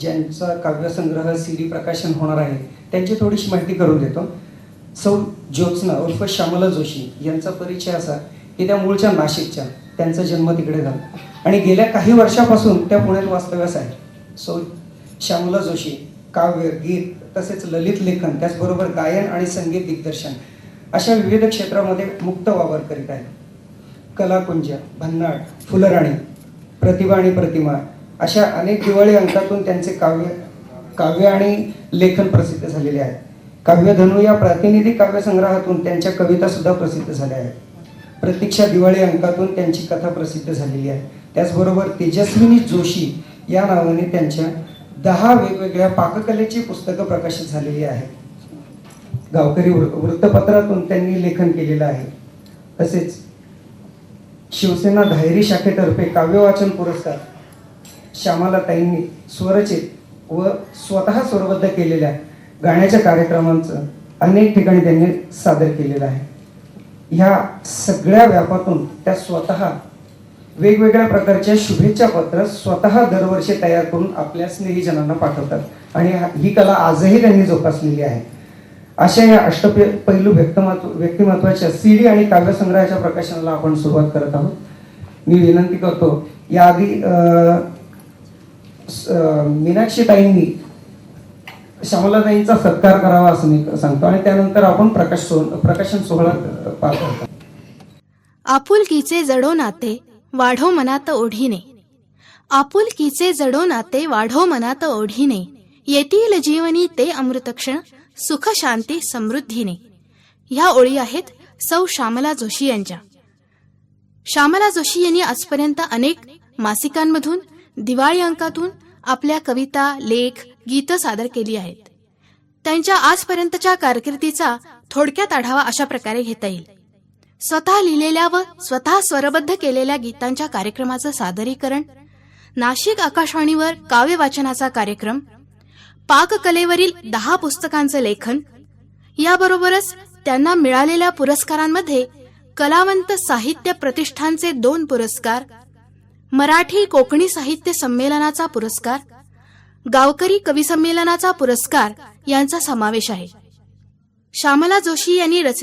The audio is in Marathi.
ज्यांचा काव्यसंग्रह सी डी प्रकाशन होणार आहे त्यांची थोडीशी माहिती करून देतो. सौ ज्योत्स्ना उर्फ श्यामला जोशी यांचा परिचय असा की त्या मूळच्या नाशिकच्या त्यांचा जन्म तिकडे झाला. आणि गेल्या काही वर्षापासून त्या पुण्यात वास्तव्यास आहे. सौ श्यामला जोशी काव्य गीत तसेच ललित लेखन त्याचबरोबर गायन आणि संगीत दिग्दर्शन अशा विविध क्षेत्रामध्ये मुक्त वावर करीत आहेत. कलाकुंज भन्नाट फुलराणी प्रतिभा आणि प्रतिमा अशा अनेक दिवाळी अंकातून त्यांचे काव्य काव्य आणि लेखन प्रसिद्ध झालेले आहे. काव्यधनु या प्रातिनिधिक काव्यसंग्रहातून त्यांच्या कविता सुद्धा प्रसिद्ध झाल्या आहेत. प्रतीक्षा दिवाळी अंकातून त्यांची कथा प्रसिद्ध झालेली आहे. त्याचबरोबर तेजस्विनी जोशी या नावाने त्यांच्या दहा वेगवेगळ्या पाककलेची पुस्तकं प्रकाशित झालेली आहेत. गावकरी वृ- वृत्तपत्रातून त्यांनी लेखन केलेलं आहे. तसेच शिवसेना धायरी शाखेतर्फे काव्यवाचन पुरस्कार श्यामालाताईंनी स्वरचित व स्वतः स्वरबद्ध केलेल्या गाण्याच्या कार्यक्रमांचं अनेक ठिकाणी त्यांनी सादर केलेलं आहे. ह्या सगळ्या व्यापातून त्या स्वतः वेगवेगळ्या प्रकारच्या शुभेच्छा पत्र स्वतः दरवर्षी तयार करून आपल्या स्नेहीजनांना पाठवतात. आणि ही कला आजही त्यांनी जोपासलेली आहे. अशा या अष्टपे पैलू व्यक्तिमत्व व्यक्तिमत्वाच्या सी डी आणि काव्यसंग्रहाच्या प्रकाशनाला आपण सुरुवात करत आहोत. मी विनंती करतो याआधी मीनाक्षीताईंनी श्यामलाताईंचा सत्कार करावा असं मी सांगतो आणि त्यानंतर आपण प्रकाश सो प्रकाशन सोहळा पार करतो. आपुलकीचे जडो नाते वाढो मनात ओढीने. आपुलकीचे जडो नाते वाढो मनात ओढीने. येतील जीवनी ते अमृतक्षण सुख शांती समृद्धीने. ह्या ओळी आहेत सौ श्यामला जोशी यांच्या. श्यामला जोशी यांनी आजपर्यंत अनेक मासिकांमधून दिवाळी अंकातून आपल्या कविता लेख गीतं सादर केली आहेत. त्यांच्या आजपर्यंतच्या कारकिर्दीचा थोडक्यात आढावा अशा प्रकारे घेता येईल. स्वतः लिहिलेल्या व स्वतः स्वरबद्ध केलेल्या गीतांच्या कार्यक्रमाचं सादरीकरण नाशिक आकाशवाणीवर काव्य वाचनाचा कार्यक्रम पाककलेवरील दहा पुस्तकांचं लेखन याबरोबरच त्यांना मिळालेल्या पुरस्कारांमध्ये कलावंत साहित्य प्रतिष्ठानचे दोन पुरस्कार मराठी कोकणी साहित्य संमेलनाचा पुरस्कार गावकरी कवी संमेलनाचा पुरस्कार यांचा समावेश आहे. श्यामला जोशी यांनी रच